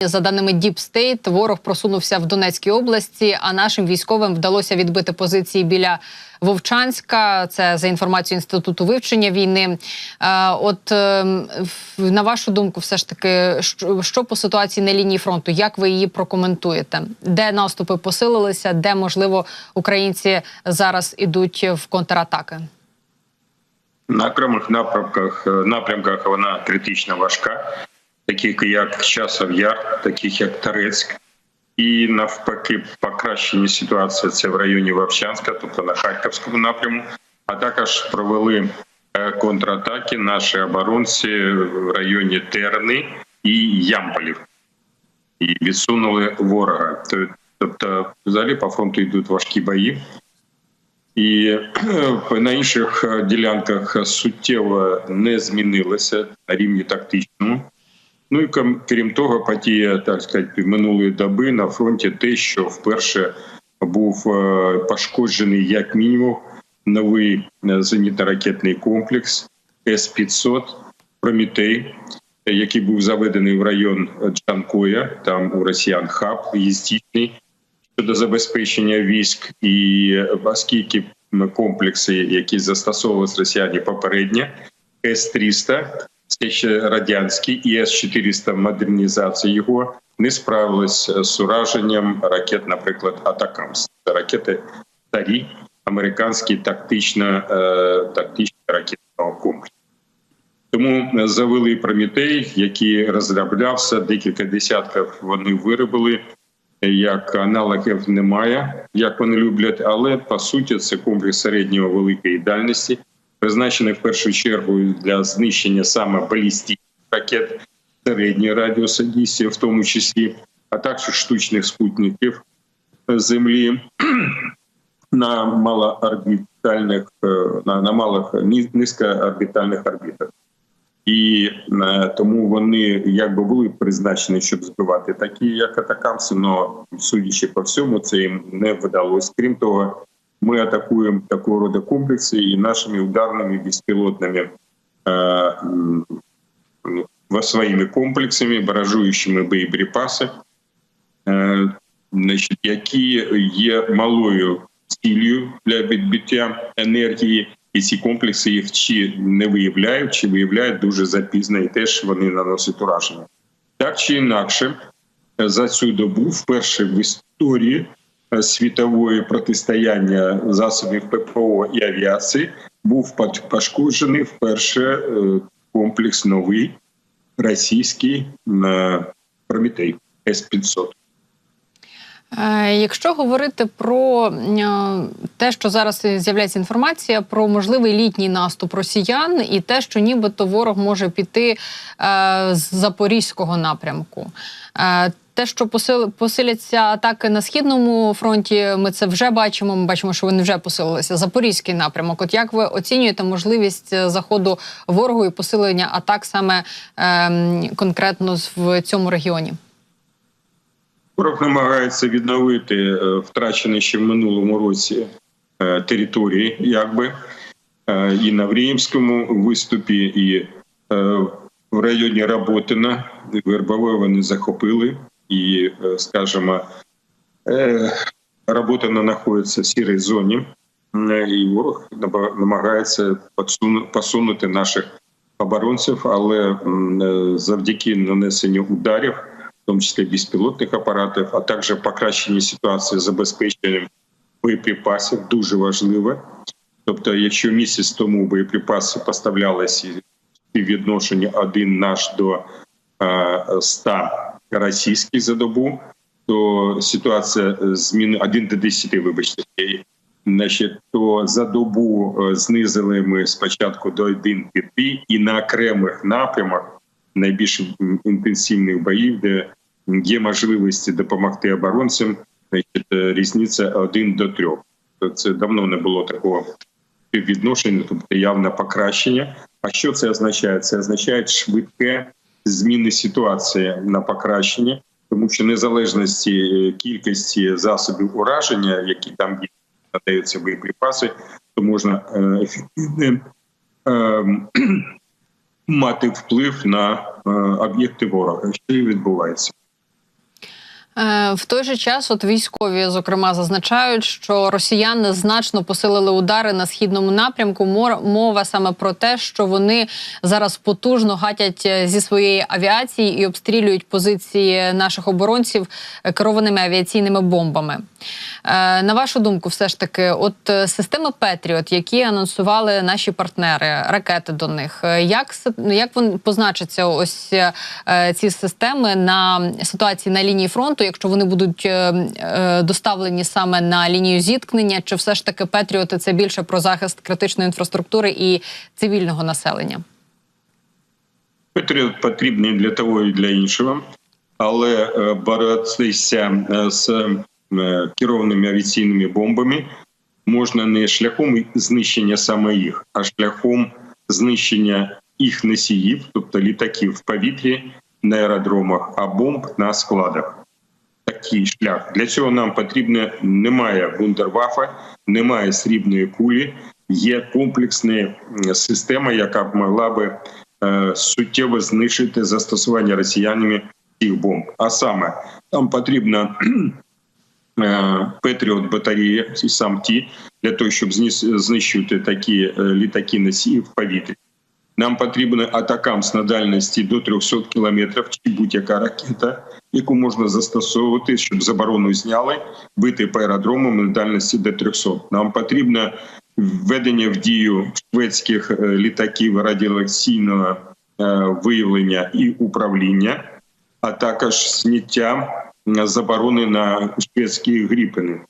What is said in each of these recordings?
За даними Deep State, ворог просунувся в Донецькій області, а нашим військовим вдалося відбити позиції біля Вовчанська. Це за інформацією інституту вивчення війни. Е, От е, на вашу думку, все ж таки, що, по ситуації на лінії фронту? Як ви її прокоментуєте? Де наступи посилилися? Де можливо українці зараз ідуть в контратаки? На окремих напрямках напрямках вона критично важка, таких як Часов Яр, таких як Торецьк. І навпаки, покращення ситуації це в районі Вовчанська, тобто на Харківському напряму. А також провели е, контратаки наші оборонці в районі Терни і Ямполів. І відсунули ворога. Тобто, взагалі по фронту йдуть важкі бої. І на інших е, ділянках суттєво не змінилося на рівні тактичному. Ну і крім- того, подія так сказати, минулої доби на фронті те, що вперше був е, пошкоджений як мінімум новий е, зенітно-ракетний комплекс С-500 Прометей, е, який був заведений в район Джанкоя. Там у росіян хаб їздітний щодо забезпечення військ, і оскільки комплекси, які застосовувалися росіяни попередньо, С-300, це ще радянський, і С-400 модернізація його не справились з ураженням ракет, наприклад, Атакамс. Це ракети старі, американські тактично, е, тактичні ракетного комплексу. Тому завели Прометей, який розроблявся, декілька десятків вони виробили як аналогів немає, як вони люблять, але по суті це комплекс середньої великої дальності, призначений в першу чергу для знищення саме балістичних ракет середньої радіусу дійсні, в тому числі, а також штучних спутників Землі на малоорбітальних, е, на, на малих низькоорбітальних орбітах. І е, тому вони якби були призначені, щоб збивати такі, як атакамси, але судячи по всьому, це їм не вдалося. Крім того, ми атакуємо такого роду комплекси і нашими ударними безпілотними е, м, ну, своїми комплексами, баражуючими боєприпаси, е, значить, які є малою ціллю для відбиття енергії, і ці комплекси їх чи не виявляють, чи виявляють дуже запізно, і теж вони наносять ураження. Так чи інакше, за цю добу, вперше в історії е, світової протистояння засобів ППО і авіації, був пошкоджений вперше е, комплекс новий російський е, Прометей С-500. Е, Якщо говорити про е, те, що зараз з'являється інформація про можливий літній наступ росіян, і те, що нібито ворог може піти е, з запорізького напрямку. Те, що посил, посиляться атаки на східному фронті, ми це вже бачимо. Ми бачимо, що вони вже посилилися. Запорізький напрямок. От як ви оцінюєте можливість е, заходу ворогу і посилення атак саме е, конкретно в цьому регіоні? Ворог намагається відновити е, втрачені ще в минулому році е, території, якби і на Вріїмському виступі, і в районі Работина, Вербове вони захопили, і, е, скажімо, е, Работина знаходиться в сірій зоні, Е, і ворог намагається посунути наших оборонців, але е, завдяки нанесенню ударів в тому числі безпілотних апаратів, а також покращення ситуації з забезпеченням боєприпасів дуже важливе. Тобто, якщо місяць тому боєприпаси поставлялися співвідношення один наш до е, 100 російських за добу, то ситуація зміни 1 до 10, вибачте. Значить, то за добу е, знизили ми спочатку до 1,5 і на окремих напрямах найбільш інтенсивних боїв, де є можливості допомогти оборонцям, значить, е, різниця 1 до 3. Тобто Це давно не було такого співвідношення, тобто явне покращення. А що це означає? Це означає швидке зміни ситуації на покращення, тому що незалежності е, кількості засобів ураження, які там є, надаються боєприпаси, то можна е, ефективним ем, мати вплив на е, об'єкти ворога, що і відбувається. Е, В той же час, от військові, зокрема, зазначають, що росіяни значно посилили удари на східному напрямку. Мова саме про те, що вони зараз потужно гатять е, зі своєї авіації і обстрілюють позиції наших оборонців е, керованими авіаційними бомбами. Е, На вашу думку, все ж таки, от е, системи Петріот, які анонсували наші партнери, ракети до них, е, як як вони позначаться ось ці системи на ситуації на лінії фронту, якщо вони будуть доставлені саме на лінію зіткнення, чи все ж таки Петріоти це більше про захист критичної інфраструктури і цивільного населення? Патріот потрібний для того і для іншого, але боротися з керованими авіаційними бомбами можна не шляхом знищення саме їх, а шляхом знищення їх носіїв, тобто літаків в повітрі на аеродромах, а бомб на складах. Такий шлях для цього нам потрібно немає вундервафа, немає срібної кулі. Є комплексна система, яка б могла би е, суттєво знищити застосування росіянами цих бомб. А саме там потрібно е, Петріот батареї і сам ті для того, щоб знищувати такі е, літаки носії в повітрі. Нам потрібен атакамс на дальності до 300 кілометрів чи будь-яка ракета, яку можна застосовувати, щоб заборону зняли, бити по аеродромам на дальності до 300. Нам потрібно введення в дію шведських е, літаків радіолекційного виявлення і управління, а також зняття заборони на шведські гріпени.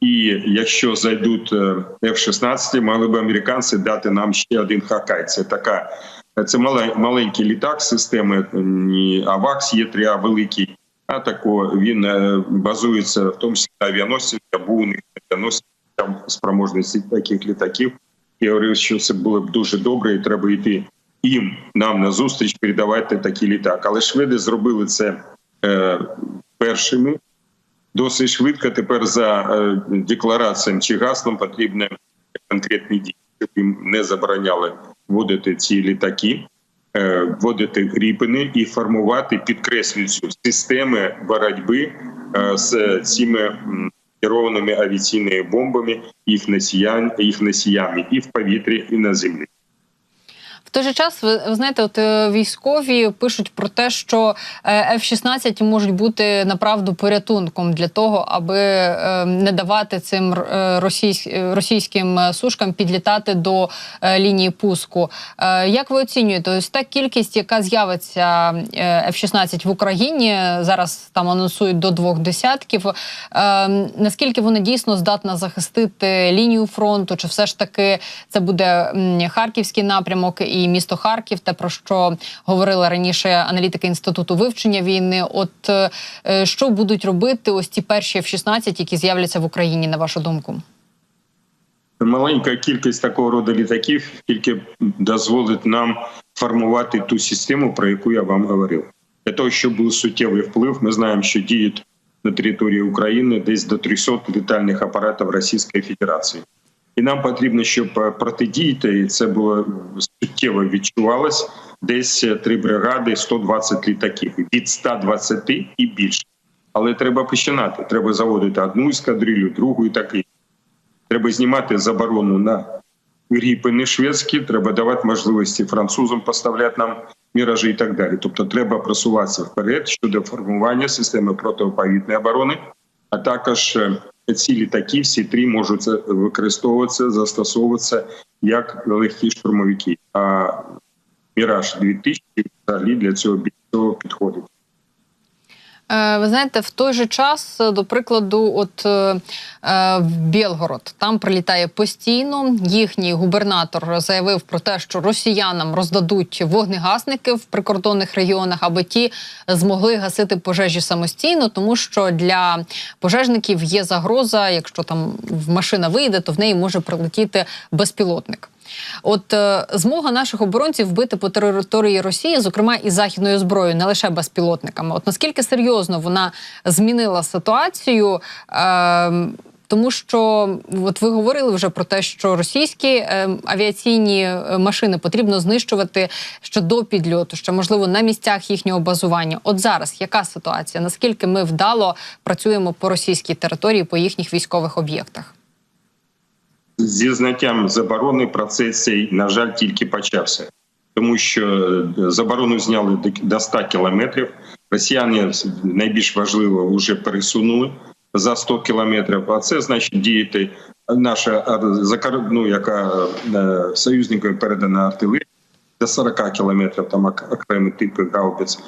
І якщо зайдуть е, F-16, могли б американці дати нам ще один хакай. Це така це маленький літак системи АВАКС є 3 а великий. А тако він е, базується в тому числі на авіаносці, або у них авіаносці там спроможності таких літаків. Я говорив, що це було б дуже добре, і треба йти їм нам на зустріч передавати такий літак. Але шведи зробили це е, першими досить швидко. Тепер за е, деклараціям чи гаслом потрібні конкретні дії, щоб їм не забороняли вводити ці літаки, е, вводити гріпини і формувати, підкреслюючи системи боротьби е, з цими керованими авіаційними бомбами, їх носіян, їх носіями і в повітрі, і на землі. Той же час, ви, ви знаєте, от е, військові пишуть про те, що е, F-16 можуть бути направду порятунком для того, аби е, не давати цим російсь, російським сушкам підлітати до лінії пуску. Як ви оцінюєте, ось та кількість, яка з'явиться е, F-16 в Україні, зараз там анонсують до двох десятків. Наскільки вона дійсно здатна захистити лінію фронту? Чи все ж таки це буде харківський напрямок і місто Харків, те про що говорили раніше аналітики інституту вивчення війни? От е, е, що будуть робити ось ці перші F-16, які з'являться в Україні, на вашу думку? Маленька кількість такого роду літаків тільки дозволить нам формувати ту систему, про яку я вам говорив. Для того, щоб був суттєвий вплив, ми знаємо, що діють на території України десь до 300 літальних апаратів Російської Федерації. І нам потрібно, щоб е, протидіяти, і це було суттєво відчувалось, десь е, три бригади, 120 літаків від 120 і більше. Але треба починати. Треба заводити одну ескадрилю, другу і таке. Треба знімати заборону на гріпини шведські, треба давати можливості французам поставляти нам міражі і так далі. Тобто треба просуватися вперед щодо формування системи протиповітряної оборони, а також е, ці літаки, всі три можуть використовуватися, застосовуватися як легкі штурмовики. А Міраж 2000 взагалі для цього більшого підходить. Е, Ви знаєте, в той же час, е, до прикладу, от е, в Білгород там прилітає постійно. Їхній губернатор заявив про те, що росіянам роздадуть вогнегасники в прикордонних регіонах, аби ті змогли гасити пожежі самостійно, тому що для пожежників є загроза, якщо там машина вийде, то в неї може прилетіти безпілотник. От е, змога наших оборонців вбити по території Росії, зокрема і західною зброєю, не лише безпілотниками. От наскільки серйозно вона змінила ситуацію? Е, тому що от ви говорили вже про те, що російські е, авіаційні машини потрібно знищувати ще до підльоту, ще можливо на місцях їхнього базування. От зараз яка ситуація? Наскільки ми вдало працюємо по російській території, по їхніх військових об'єктах? Зі зняттям заборони процес цей, на жаль, тільки почався, тому що заборону зняли до 100 кілометрів. Росіяни найбільш важливо вже пересунули за 100 кілометрів. А це значить діяти наша ну, яка е, передана артилерія до 40 кілометрів, там окремі типи гаубиць,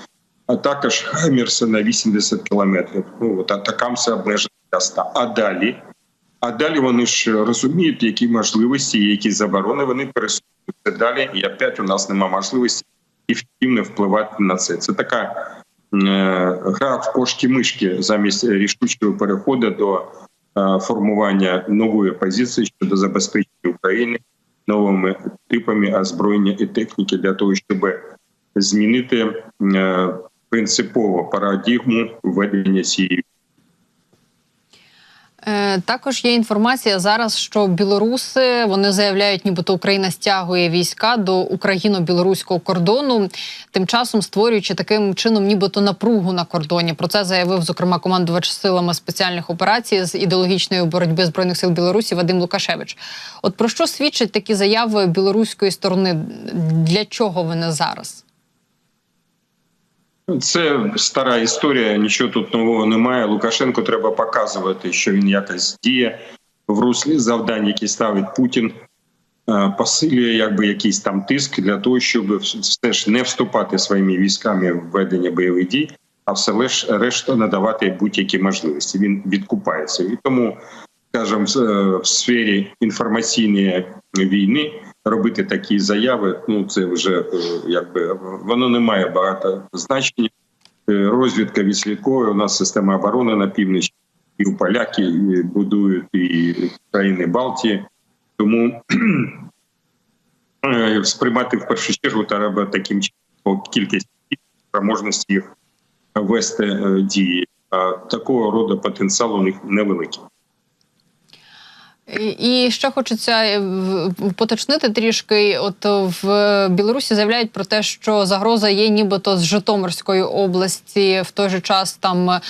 а також Хаммерси на 80 кілометрів. Ну от атакамси обмежені до 100. А далі. А далі вони ж розуміють, які можливості, які заборони вони пересунуться далі. І опять у нас немає можливості ефективно впливати на це. Це така е, гра в кошки мишки замість рішучого переходу до е, формування нової позиції щодо забезпечення України новими типами озброєння і техніки для того, щоб змінити е, принципово парадигму введення цієї. Е, також є інформація зараз, що білоруси вони заявляють, нібито Україна стягує війська до україно-білоруського кордону, тим часом створюючи таким чином, нібито напругу на кордоні. Про це заявив зокрема командувач силами спеціальних операцій з ідеологічної боротьби збройних сил Білорусі Вадим Лукашевич. От про що свідчать такі заяви білоруської сторони? Для чого вони зараз? Це стара історія, нічого тут нового немає. Лукашенко треба показувати, що він якось діє в руслі завдань, які ставить Путін, е, посилює якби якийсь там тиск для того, щоб все ж не вступати своїми військами в ведення бойових дій, а все лиш решта надавати будь-які можливості. Він відкупається і тому, скажімо, в сфері інформаційної війни робити такі заяви. Ну це вже е, якби воно не має багато значення. Е, розвідка відслідковує. У нас система оборони на півночі, і поляки будують і країни Балтії. Тому е, сприймати в першу чергу треба таким чином по кількості спроможності їх вести дії. А такого роду потенціал у них невеликий. І ще хочеться е, поточнити трішки. От в Білорусі заявляють про те, що загроза є, нібито з Житомирської області. В той же час там е,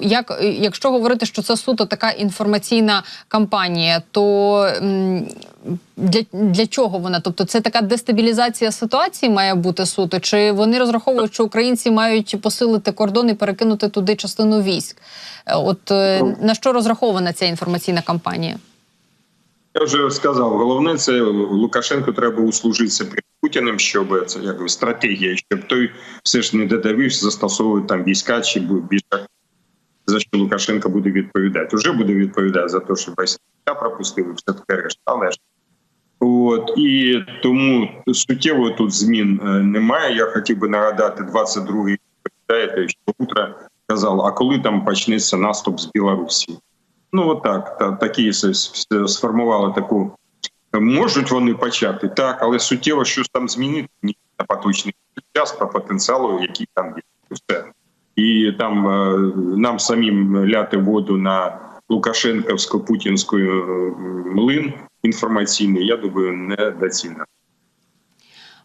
як якщо говорити, що це суто така інформаційна кампанія, то для для чого вона? Тобто, це така дестабілізація ситуації має бути суто? Чи вони розраховують, що українці мають посилити кордон і перекинути туди частину військ? Е, от на що розрахована ця інформаційна кампанія? Я вже сказав, головне це Лукашенко треба услужитися перед Путіним, щоб це як стратегія, щоб той все ж не додавився, застосовувати там війська чи більше за що Лукашенко буде відповідати. Уже буде відповідати за те, що війська пропустили, все таке решта, але ж. От і тому суттєво тут змін е, немає. Я хотів би нагадати 22-й пам'ятаєте, що утро казав, а коли там почнеться наступ з Білорусі? Ну отак, та такі сформували таку. Можуть вони почати так, але суттєво щось там змінити ні на поточний час по потенціалу, який там є. Все. І там е, нам самим ляти воду на Лукашенковсько путінську е, млин інформаційний, я думаю, недоцільно.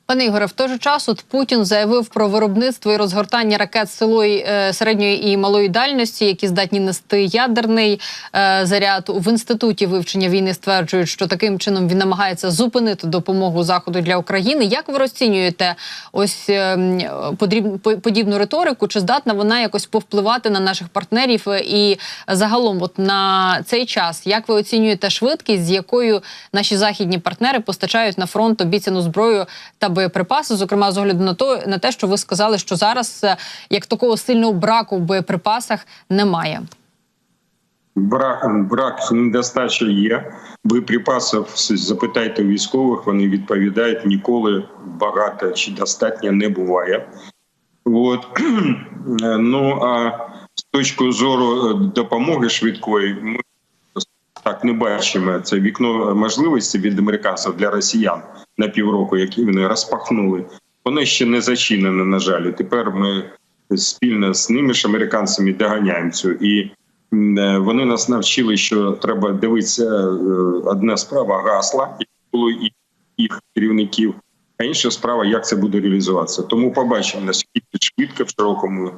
Пане Ігоре, в той же час от Путін заявив про виробництво і розгортання ракет силої е, середньої і малої дальності, які здатні нести ядерний е, заряд. В інституті вивчення війни стверджують, що таким чином він намагається зупинити допомогу заходу для України. Як ви розцінюєте ось е, подібну риторику? Чи здатна вона якось повпливати на наших партнерів? І загалом, от на цей час, як ви оцінюєте швидкість, з якою наші західні партнери постачають на фронт обіцяну зброю та боєприпаси, зокрема з огляду на то на те, що ви сказали, що зараз е, як такого сильного браку в боєприпасах немає. Брак брак недостача є. Боєприпасів запитайте військових, вони відповідають ніколи багато чи достатньо не буває. От ну а з точки зору е, допомоги швидкої, ми так не бачимо це вікно можливості від американців для росіян на півроку, які вони розпахнули. Воно ще не зачинене. На жаль, тепер ми спільно з ними ж американцями доганяємо цю і е, Вони нас навчили, що треба дивитися е, одна справа гасла, як було і їх керівників, а інша справа, як це буде реалізуватися. Тому побачимо наскільки швидко в широкому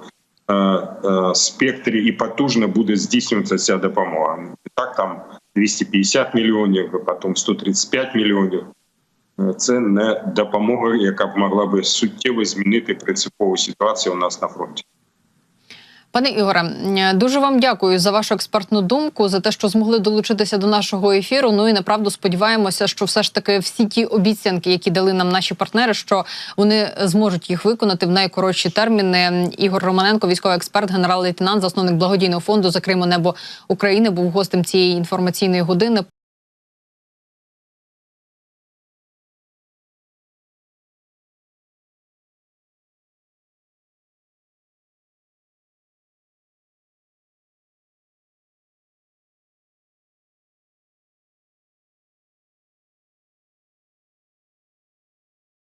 е, е, спектрі і потужно буде здійснюватися ця допомога. Так там 250 мільйонів, а потім 135 мільйонів. Е, Це не допомога, яка б могла би суттєво змінити принципову ситуацію у нас на фронті. Пане Ігоре, дуже вам дякую за вашу експертну думку, за те, що змогли долучитися до нашого ефіру. Ну і направду сподіваємося, що все ж таки всі ті обіцянки, які дали нам наші партнери, що вони зможуть їх виконати в найкоротші терміни. Ігор Романенко, військовий експерт, генерал-лейтенант, засновник благодійного фонду «Закриємо небо України, був гостем цієї інформаційної години.